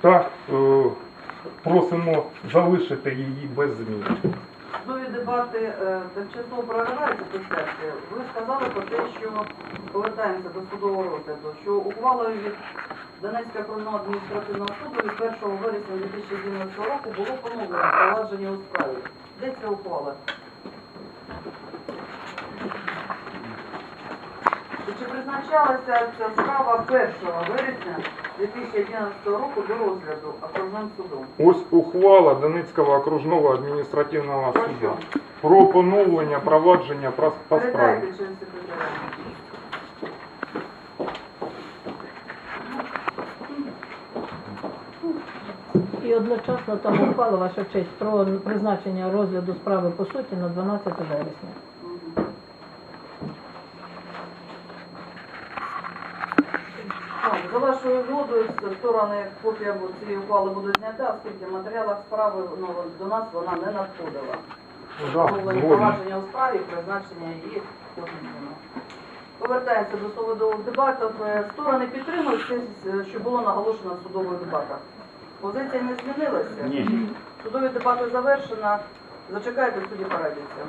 Та е, просимо залишити її без змін. Судові дебати е, тимчасово прориваються підтвердити. Ви сказали про те, що повертаємося до судового розгляду, що ухвалою від Донецького окружного адміністративного суду від 1 вересня 2011 року було поновлено провадження у справі. Де ця ухвала? І Чи призначалася ця справа 1 вересня 2011 року до розгляду окружним судом? Ось ухвала Донецького окружного адміністративного Про суду що? про поновлення провадження про- по справі. Передайте через секретаря. І одночасно там ухвала ваша честь про призначення розгляду справи по суті на 12 вересня. За вашою згодою, з сторони копія цієї ухвали буде знята, оскільки в матеріалах справи ну, до нас вона не надходила. Да, Встановлення провадження у справі, призначення її позиційно. Повертаємося до судових дебатів. Е, Сторони підтримують те, що було наголошено в судових дебатах. Позиція не змінилася. Ні. Судові дебати завершено. Зачекайте, судді порадяться.